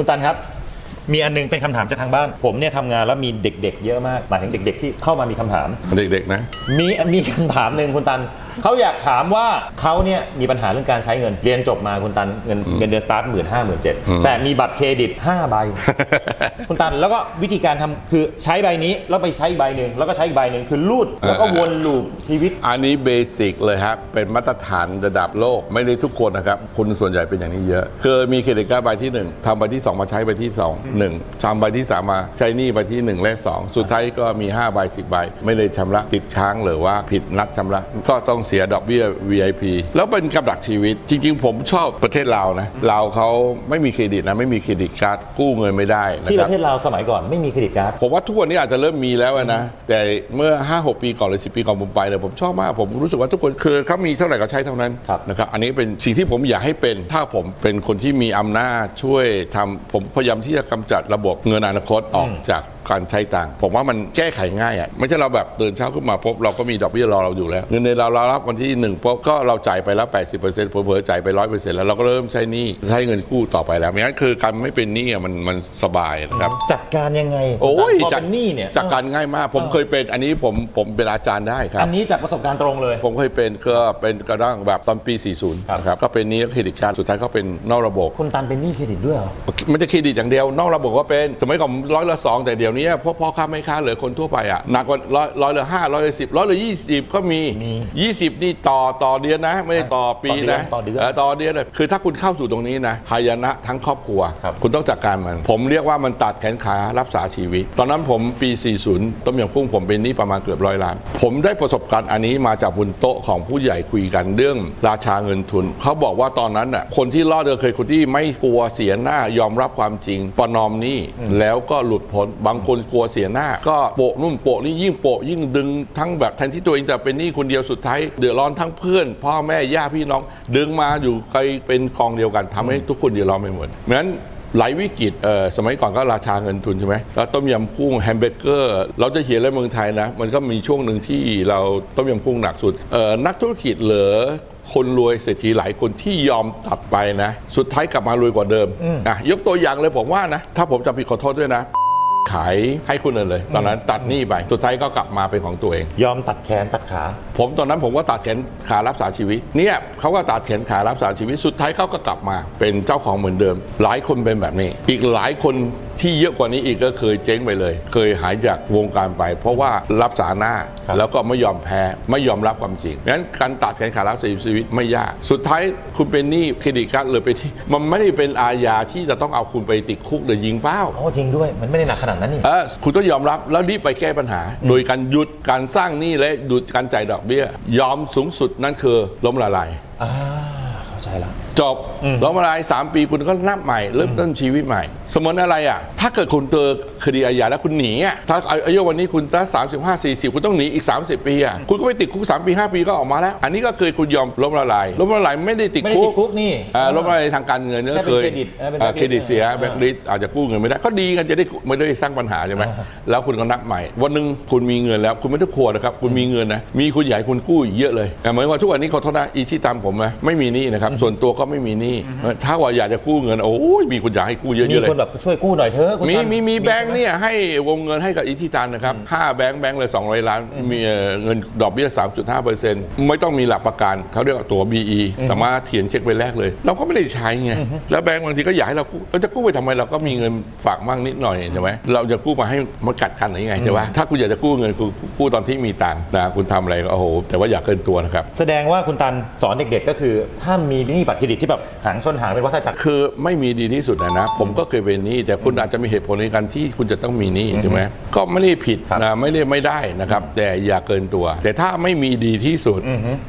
คุณตันครับ มีอันหนึงเป็นคำถามจากทางบ้าน ผมเนี่ยทำงานแล้วมีเด็กๆ เยอะมากหมายถึงเด็ก ๆ ที่เข้ามามีคำถาม เด็กๆนะ มีมีคำถามหนึ่งคุณตันเขาอยากถามว่าเขาเนี่ยมีปัญหาเรื่องการใช้เงินเรียนจบมาคุณตันเงินเงินเดือนสตาร์ทหมื่นห้าหมื่นเจ็ดแต่มีบัตรเครดิต5ใบคุณตันแล้วก็วิธีการทำคือใช้ใบนี้แล้วไปใช้อีกใบหนึ่งแล้วก็ใช้อีกใบหนึ่งคือรูดแล้วก็วนลูปชีวิต อันนี้เบสิกเลยครับ เป็นมาตรฐานระดับโลก ไม่ได้ทุกคนนะครับ คนส่วนใหญ่เป็นอย่างนี้เยอะคือมีเครดิตการ์ดใบที่ 1ทำใบที่ 2 มาใช้ใบที่ 2 1ทำใบที่ 3 มาใช้หนี้ใบที่ 1 และ 2 สุดท้ายก็มี5ใบ10ใบไม่ได้ชำระติดค้างหรือว่าผิดนัดชำระ ก็ต้องเสียดอกเบี้ย VIP แล้วเป็นกับดักชีวิต จริง ๆ ผมชอบประเทศลาวนะลาวเขาไม่มีเครดิตนะไม่มีเครดิตการ์ดกู้เงินไม่ได้นะที่คปรับระเทศลาวสมัยก่อนไม่มีเครดิตการ์ดผมว่าทุกวันนี้อาจจะเริ่มมีแล้วนะแต่เมื่อ 5 6 ปีก่อนหรือ10 ปีก่อนผมไปเนี่ยผมชอบมากผมรู้สึกว่าทุกคนคือเขามีเท่าไหร่ก็ใช้เท่านั้นครับนะครับอันนี้เป็นสิ่งที่ผมอยากให้เป็นถ้าผมเป็นคนที่มีอำนาจช่วยทำผมพยายามที่จะกำจัดระบบเงินอนาคตออกจากการใช้ตังค์ผมว่ามันแก้ไขง่ายอะไม่ใช่เราแบบตื่นเช้าขึ้นมาพบเราก็มีดอกเบี้ยรอเราอยู่แล้วเงินเดือนเราเรารับวันที่หนึ่งปุ๊บก็เราจ่ายไปแล้ว 80%เผลอๆจ่ายไป 100%แล้วเราก็เริ่มใช้หนี้ใช้เงินกู้ต่อไปแล้วงั้นคือการไม่เป็นหนี้อะมันมันสบายนะครับจัดการยังไงโอ้ยพอจัดเป็นหนี้เนี่ยจัดการง่ายมาก ผมเคยเป็นอันนี้ผมผมเป็นอาจารย์ได้ครัอับนนี้จากประสบการณ์ตรงเลย ผมเคยเป็นก็เป็นกระด้างแบบตอนปี 40ครับนะครับก็เป็นหนี้เครดิตการ์ดสุดท้ายก็เป็นนอกระบบคุณตันเป็นหนี้เครดิตด้วยเหรอไม่ใช่เครดิตอย่างเดียวนอกระบบก็เป็นสมัยก่อนร้อยละสองแต่เดี๋ยวนี้พวกพ่อค้าไม่ค้าเหลือคนทั่วไปอะหนักกว่าร้อยร้อยละห้าร้อยละสิบร้อยละยี่สิบก็มีมียี่สิบนี่ต่อต่อเดือนนะ ไม่ได้ต่อปีนะต่อเดือนต่อเดือนเลยคือถ้าคุณเข้าสู่ตรงนี้นะหายนะทั้งครอบครัว ครับ คุณต้องจัดการมัน ผมเรียกว่ามันตัดแขนขารักษาชีวิต ตอนนั้นผมปี 40 ต้มยำกุ้งผมเป็นหนี้ประมาณเกือบร้อยล้าน ผมได้ประสบการณ์อันนี้มาจากบนโต๊ะของผู้ใหญ่คุยกันเรื่องราชาเงินทุน เขาบอกว่าตอนนั้นน่ะคนที่รอดเดินเคยคนที่ไม่กลัวเสียหน้ายอมรับความจริงประนอมหนี้แล้วก็หลุดพ้นบางคนกลัวเสียหน้า ก็โปะนุ่มโปะนี่ยิ่งโปะยิ่งดึงทั้งแบบแทนที่ตัวเองจะเป็นหนี้คนเดียวสุดท้ายเดือดร้อนทั้งเพื่อน พ่อแม่ญาติพี่น้อง ดึงมาอยู่ใครเป็นกองเดียวกันทำให้ทุกคนเดือดร้อนไปหมดงั้นหลายวิกฤตเอ่อสมัยก่อนก็ราชาเงินทุนใช่ไหมแล้วต้มยำกุ้งแฮมเบอร์เกอร์ เราจะเห็นเลยเมืองไทยนะ มันก็มีช่วงหนึ่งที่เราต้มยำกุ้งหนักสุดเอ่อนักธุรกิจเหลือคนรวยเศรษฐีหลายคนที่ยอมตัดไปนะ สุดท้ายกลับมารวยกว่าเดิมอะยกตัวอย่างเลยผมว่านะ ถ้าผมจะผิดขอโทษด้วยนะ ขายให้คนอื่นเลย ตอนนั้นตัดหนี้ไป สุดท้ายก็กลับมาเป็นของตัวเอง ยอมตัดแขนตัดขา ผมตอนนั้นผมก็ตัดแขนขารักษาชีวิต เนี่ยเขาก็ตัดแขนขารักษาชีวิต สุดท้ายเขาก็กลับมา เป็นเจ้าของเหมือนเดิม หลายคนเป็นแบบนี้ อีกหลายคน ที่เยอะกว่านี้อีกก็เคยเจ๊งไปเลย เคยหายจากวงการไป เพราะว่ารับสาหน้าครับแล้วก็ไม่ยอมแพ้ไม่ยอมรับความจริงงั้นการตัดแขนขารักษาชีวิตไม่ยาก สุดท้ายคุณเป็นหนี้เครดิตการ์ดหรือเป็นที่มันไม่ได้เป็นอาญาที่จะต้องเอาคุณไปติดคุกหรือยิงเป้าอ๋อจริงด้วยมันไม่ได้หนักขนาดนั้นนี่เออคุณต้องยอมรับแล้วรีบไปแก้ปัญหา โดยการหยุดการสร้างหนี้และหยุดการจ่ายดอกเบี้ย ยอมสูงสุดนั่นคือล้มละลายอ่าเข้าใจแล้ว จบล้มละลาย3ปีคุณก็นับใหม่ เริ่มต้นชีวิตใหม่ สมมติอะไรอะ ถ้าเกิดคุณเจอคดีอาญาแล้วคุณหนีอะถ้าอายุวันนี้คุณจะสามสิบห้าสี่สิบคุณต้องหนีอีก 30 ปีอะคุณก็ไปติดคุก3ปี5ปีก็ออกมาแล้ว อันนี้ก็เคยคุณยอมล้มละลายล้มละลายไม่ได้ติดไม่ได้คุติกดคุกนี่อ่าล้มละลายทางการเงินก็แค่เป็นเคยเครดิตเออเป็นอ่า blacklist เครดิตเสียอ่าแบงค์ลิสอาจจะกู้เงินไม่ได้ก็ดีกันจะได้ไม่ได้สร้างปัญหาใช่ไหมแล้วคุณก็นับใหม่ วันหนึ่งคุณมีเงินแล้วคุณไม่ต้องกลัวนะครับคุณมีเงินนะมีคุณใหญ่คุณกู้อีกเยอะเลยแต่เหมือนว่าทุกวันนี้ขอโทษนะอีที่ตามผมนะไม่มีหนี้นะครับส่วนตัวก็ไม่มีหนี้ถ้าว่าอยากจะกู้เงินโอ้ยมีคุณอยากให้กู้เยอะมีๆเลย คนแบบช่วยกู้หน่อยเถอะคุณมีตันมีมีแบงค์ใช่ไหเนี่ยให้วงเงินให้กับอิทิตันนะครับห้าแบงค์แบงค์เลย200 ล้าน มีเอ่อเงินดอกเบี้ย3.5เปอร์เซ็นต์ไม่ต้องมีหลักประกันเขาเรียกว่าตัว BE สามารถเขียนเช็คไปแรกเลย เราก็ไม่ได้ใช้ไงแล้วแบงค์บางทีก็อยากให้เรากู้เราจะกู้ไปทำไมเราก็มีเงินฝากมั่งนิดหน่อยใช่ไหมเราจะกู้มาให้มันกัดกันหรือยังไงใช่ไหมถ้าคุณอยากจะกู้เงินคุณกู้ตอนที่มีตังค์นะคุณทำอะไรก็โอ้โหแต่ว่าอย่าเกินตัวนะครับ แสดงว่าคุณตันสอนเด็กๆก็คือ ถ้ามีหนี้บัตรเครดิตที่แบบหางส้นหางเป็นวัฏจักร คือไม่มีดีที่สุดนะนะ ผมก็เคยเป็นหนี้แต่คุณอาจจะมีเหตุผลในการที่คุณจะต้องมีหนี้ใช่ไหมก็ไม่ได้ผิดครับนะไม่ได้ไม่ได้นะครับ แต่อย่าเกินตัว แต่ถ้าไม่มีดีที่สุด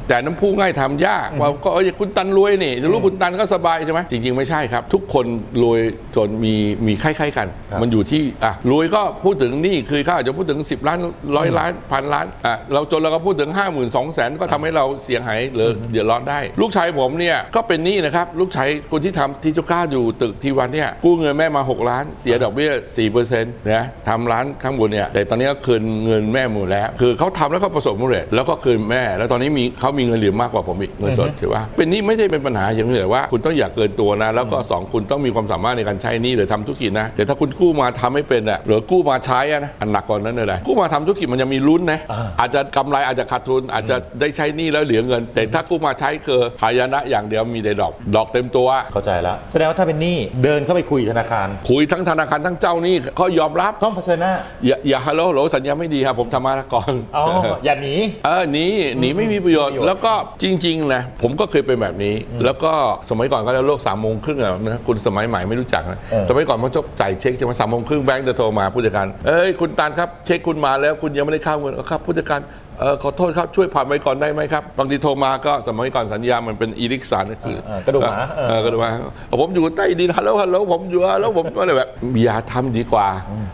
แต่น้ำพุง่ายทำยากว่าก็เอ้ยคุณตันรวยนี่รู้คุณตันก็สบายใช่ไหมจริง ๆ ไม่ใช่ครับ ทุกคนรวยจนมีมีคล้ายๆกันครับมันอยู่ที่อะรวยก็พูดถึงหนี้คือเขาอาจจะพูดถึง 10 ล้านร้อยล้านพันล้านอะเราจนเราก็พูดถึง5 2 0 0 0 0 0ก็ทำให้เราเสียหายหรือเดือดร้อนได้ ลูกชายผมเนี่ยก็เป็นหนี้นี้นะครับลูกชายคนที่ทำที่เจ้าก้าอยู่ตึกทีวันเนี่ยกู้เงินแม่มา 6 ล้าน เสียดอกเบี้ย4%นะทำร้านข้างบนเนี่ยแต่ตอนนี้ก็คืนเงินแม่หมดแล้ว คือเขาทำแล้วก็ประสบความสำเร็จแล้วก็คืนแม่ แล้วตอนนี้มีเขามีเงินเหลือมากกว่าผมอีกเงินสดถือว่าเป็นหนี้ไม่ได้เป็นปัญหาอย่างเดียวแต่ว่า คุณต้องอย่าเกินตัวนะ แล้วก็สองคุณต้องมีความสามารถในการใช้หนี้หรือทำธุรกิจนะแต่ถ้าคุณกู้มาทำไม่เป็นอะหรือกู้มาใช้อะนะอันหนักกว่านั้นเลยนะกู้มาทำธุรกิจมันยังมีลุ้นนะอ่าอาจจะกำไรอาจจะขาดทุนอาจจะได้ใช้หนี้แล้วเหลือเงิน แต่ถ้ากู้มาใช้คือหายนะอย่างเดียวมีแต่ดอกดอกเต็มตัว เข้าใจแล้วแสดงว่าถ้าเป็นหนี้เดินเข้าไปคุยธนาคาร คุยทั้งธนาคารทั้งเจ้าหนี้เขายอมรับต้องเผชิญหน้า อย่าอย่าฮัลโหลฮัลโหลสัญญาไม่ดีครับผมทำมาก่อนอ๋ออย่าหนีเออหนีหนีไม่มีประโยชน์ไม่มีประโยชน์ แล้วก็จริงๆนะผมก็เคยเป็นแบบนี้ แล้วก็สมัยก่อนก็จะโลกสามโมงครึ่งอะนะคุณสมัยใหม่ไม่รู้จักนะเออสมัยก่อนมันจะจ่ายเช็คใช่ไหมสามโมงครึ่งแบงก์จะโทรมาผู้จัดการเอ้ยคุณตาลครับเช็คคุณมาแล้วคุณยังไม่ได้เข้าเงินเอาครับผู้จัดการเออขอโทษครับช่วยผ่านไปก่อนได้ไหมครับบางทีโทรมาก็สมัยก่อนสัญญามันเป็นอีลิกสารก็คือเออกระดูกหมาเออ เออกระดูกหมาเอาผมอยู่ใต้ดินฮัลโหลฮัลโหลผมอยู่แล้วผมก็เลยแบบอย่าทำดีกว่า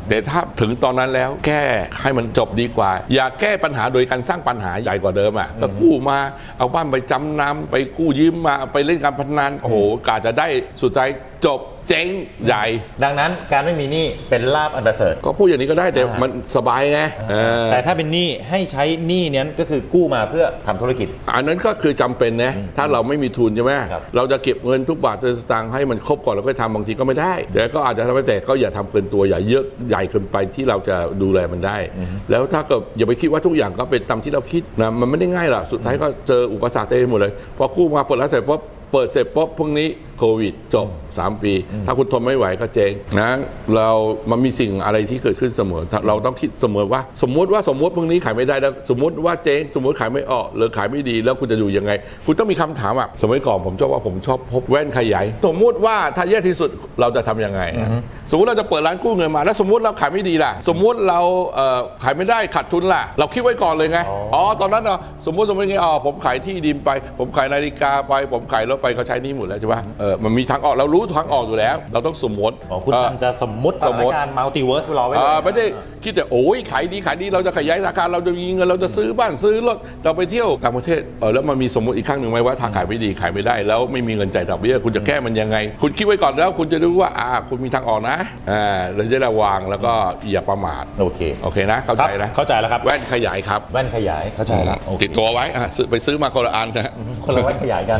แต่ถ้าถึงตอนนั้นแล้วแก้ให้มันจบดีกว่า อย่าแก้ปัญหาโดยการสร้างปัญหาใหญ่กว่าเดิมอะก็กู้มาเอาบ้านไปจำนำไปกู้ยืมมาไปเล่นการพนันโอ้โหกาจะได้สุดท้ายจบ เจ๊งใหญ่ ดังนั้นการไม่มีหนี้เป็นลาบอันประเสริฐ ก็พูดอย่างนี้ก็ได้แต่อ่ามัมันสบายไงเออแต่ถ้าเป็นหนี้ให้ใช้หนี้เนี้ยก็คือกู้มาเพื่อทำธุรกิจ อันนั้นก็คือจำเป็นนะถ้าเราไม่มีทุนใช่ไหมครับ เราจะเก็บเงินทุกบาททุกสตางค์ให้มันครบก่อนแล้วก็ทำบางทีก็ไม่ได้แต่ก็อาจจะทำไม่แต่ก็อย่าทำเกินตัวอย่าเยอะใหญ่เกินไปที่เราจะดูแลมันได้ แล้วถ้าเกิดอย่าไปคิดว่าทุกอย่างก็เป็นตามที่เราคิดนะมันไม่ได้ง่ายหรอกสุดท้ายก็เจออุปสรรคเต็มไปหมดเลยพอกู้มาเปิดร้านเสร็จปุ๊บ เปิดเสร็จปุ๊บพรุ่งนี้โควิดจบ 3 ปี ถ้าคุณทนไม่ไหวก็เจ๊งนะเรามันมีสิ่งอะไรที่เกิดขึ้นเสมอถ้าเราต้องคิดเสมอว่า สมมุติว่าสมมติพรุ่งนี้ขายไม่ได้แล้วสมมติว่าเจ๊งสมมติขายไม่ออกหรือขายไม่ดีแล้วคุณจะอยู่ยังไง คุณต้องมีคำถามอะสมัยก่อนผมชอบว่าผมชอบพบแว่นขยายสมมุติว่าถ้าแย่ที่สุดเราจะทำยังไงอะสมมติเราจะเปิดร้านกู้เงินมา แล้วสมมติเราขายไม่ดีล่ะ สมมติเราเอ่อขายไม่ได้ขาดทุนล่ะ เราคิดไว้ก่อนเลยไงอ๋ออ๋อตอนนั้นเนาะสมมติสมมติไงอ๋อผมขายที่ดินไป ผมขายนาฬิกาไป ผมขายรถไปเขาใช้หนี่หมดแล้วใช่ปะเออมันมีทางออกเรารู้ทางออกอยู่แล้ว เราต้องสมมติอ๋อคุณเออตันจะสมมุติสสถามนมุติการณ์มัลติเวิร์สรอไว้เลยอ่าไม่ได้คิดแต่โอ้ยขายดีขายดีเราจะขยายสาขาเราจะมีเงินเราจะซื้อบ้านซื้อรถเราไปเที่ยวต่างประเทศเออแล้วมันมีสมมติอีกข้างหนึ่งไหมว่าถ้าขายไม่ดีขายไม่ได้ แล้วไม่มีเงินจ่ายดอกเบี้ยคุณจะแก้มันยังไง คุณคิดไว้ก่อนแล้ว คุณจะรู้ว่าอ่าคุณมีทางออกนะอ่าเราจะระวังแล้วก็อย่าประมาทโอเคโอเคนะเข้าครัใจบนะเข้าใจแล้วครับแว่นขยายครับแว่นขยายเข้าใจแล้วโอเคติดตัวไว้อะซื้อไปซื้อมาคนละอันนะคนละแว่นขยายกัน